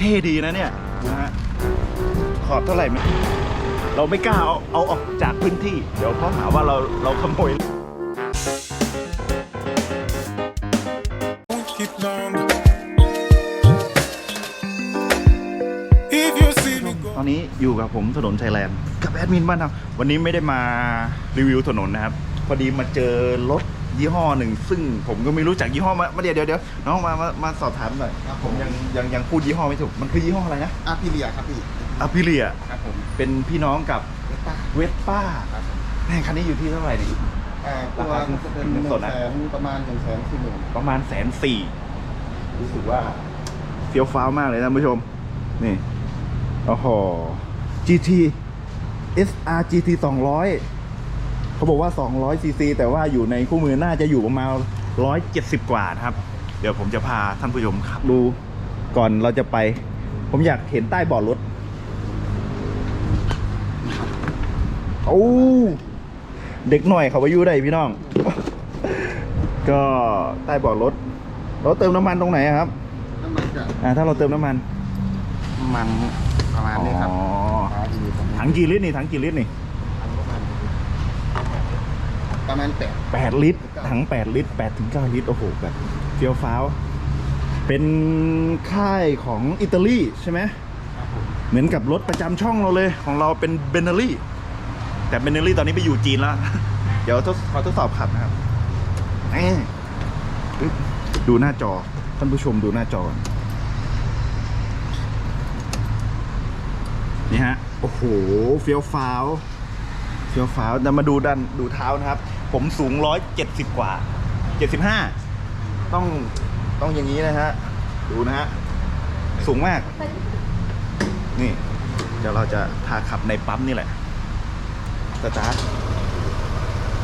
เท่ดีนะเนี่ยนะฮะขอบเท่าไหร่ไหมเราไม่กล้าเอาเอาออกจากพื้นที่ เดี๋ยวเขาหาว่าเราเราขโมย keep long. If you see me ต go. อนนี้อยู่กับผมถนนไทยแลนด์กับแอดมินบ้านเราวันนี้ไม่ได้มารีวิวถนนนะครับ พอดีมาเจอรถ ยี่ห้อหนึ่ง ซึ่งผมก็ไม่รู้จักยี่ห้อมามาเดี๋ยวเดี๋ยวเดี๋ยวน้องมามามาสอบถามหน่อยครับผผมมยังยังยังพูดยี่ห้อไม่ถูก มันคือยี่ห้ออะไรนะอาพิเลียครับพี่อพิเลียครับผมเป็นพี่น้องกับเวสป้าเวสป้าครับผมแม่งคันนี้อยู่ที่เท่าไหร่นี่อ่าตัวราคาจะเป็นเงิหนนึ่สงดนะแสนประมาณหนึ่งแสนสี่หมื่นประมาณแสนสี่รู้สึกว่าเฟี้ยวฟ้าวมากเลยท่านผู้ชม นี่โอ้โห GT SR GT 200 เขาบอกว่า 200 cc แต่ว่าอยู่ในคู่มือน่าจะอยู่ประมาณ 170 กว่านะครับ เดี๋ยวผมจะพาท่านผู้ชมขับดูก่อนเราจะไป ผมอยากเห็นใต้เบาะรถโอ้เด็กหน่อยเขาไปอยู่ได้พี่น้อง ก็ใต้เบาะรถ เราเติมน้ำมันตรงไหนอะครับน้ำมันจะอ่าถ้าเราเติมน้ำมัน มันประมาณนี้ครับอ๋อขาดีตรงนี้ถังกี่ลิตรนี่ถังกี่ลิตรนี่ถังประมาณ ประมาณแปดแปดลิตร ถังแปดลิตรแปดถึงเก้าลิตร โอ้โห แบบเฟี้ยวฟ้าว เป็นค่ายของอิตาลีใช่ไหมครับผมเหมือนกับรถประจำช่องเราเลย ของเราเป็นเบนเนอรี่ แต่เบนเนอรี่ตอนนี้ไปอยู่จีนแล้ว เดี๋ยวทดขอทดสอบขับนะครับแหม่อึ๊บดูหน้าจอ ท่านผู้ชมดูหน้าจอก่อนนี่ฮะ โอ้โห เฟี้ยวฟ้าวเฟี้ยวฟ้าวจะมาดูดันดูเท้านะครับ ผมสูงร้อยเจ็ดสิบกว่าเจ็ดสิบห้าต้องต้องอย่างนี้นะฮะ ดูนะฮะ สูงมาก นี่เดี๋ยวเราจะพาขับในปั๊มนี่แหละสตาร์ท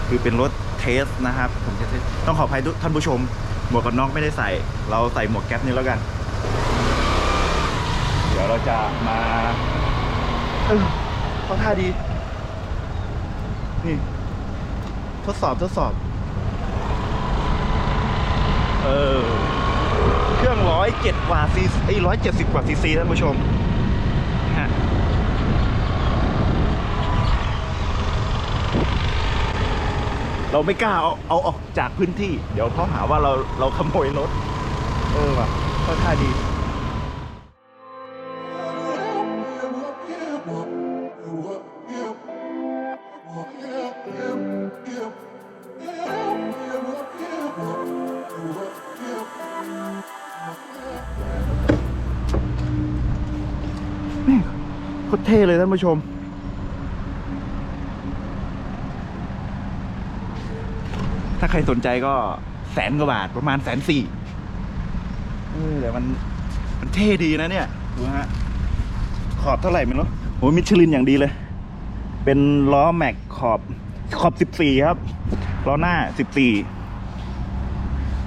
คือเป็นรถเทสนะครับ ผมจะต้องขออภัยท่านผู้ชม หมวกกันน็อกไม่ได้ใส่ เราใส่หมวกแก๊ปนี่แล้วกัน เดี๋ยวเราจะมา เออเขาท่าดี นี่ ทดสอบทดสอบ เออ เครื่องร้อยเจ็ดกว่าซีไอ้ร้อยเจ็ดสิบกว่าซีซีท่านผู้ชมฮะเราไม่กล้าเอาเอาออกจากพื้นที่ เดี๋ยวเขาหาว่าเราเราขโมยรถ เออว่ะก็ท่าดี เท่เลยท่านผู้ชม ถ้าใครสนใจก็แสนกว่าบาทประมาณแสนสี่เออแต่มันมันเท่ดีนะเนี่ยดูฮะขอบเท่าไหร่ไม่รู้โอ้ยมิชลินอย่างดีเลย เป็นล้อแม็กขอบขอบสิบสี่ครับล้อหน้าสิบสี่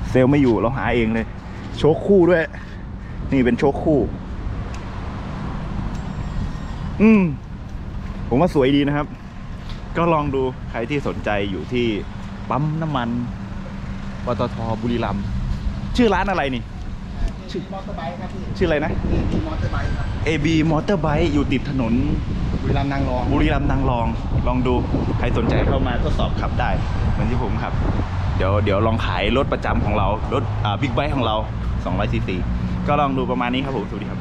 เซลลไม่อยู่เราหาเองเลย โชคคู่ด้วย นี่เป็นโชคคู่ อืม ผมว่าสวยดีนะครับ ก็ลองดูใครที่สนใจอยู่ที่ปั๊มน้ำมันปตทบุรีรัมย์ชื่อร้านอะไรนี่ ชื่อมอเตอร์ไบค์ครับพี่ชื่ออะไรนะนี่คือมอเตอร์ไบค์ครับ AB Motorbike อยู่ติดถนน บุรีรัมย์นางรอง บุรีรัมย์นางรอง ลองดูใครสนใจเข้ามาทดสอบขับได้ เหมือนที่ผมขับ เดี๋ยวเดี๋ยวลองขายรถประจำของเรา รถอ่าบิ๊กไบค์ของเรา200ซีซีก็ลองดูประมาณนี้ครับผมสวัสดีครับ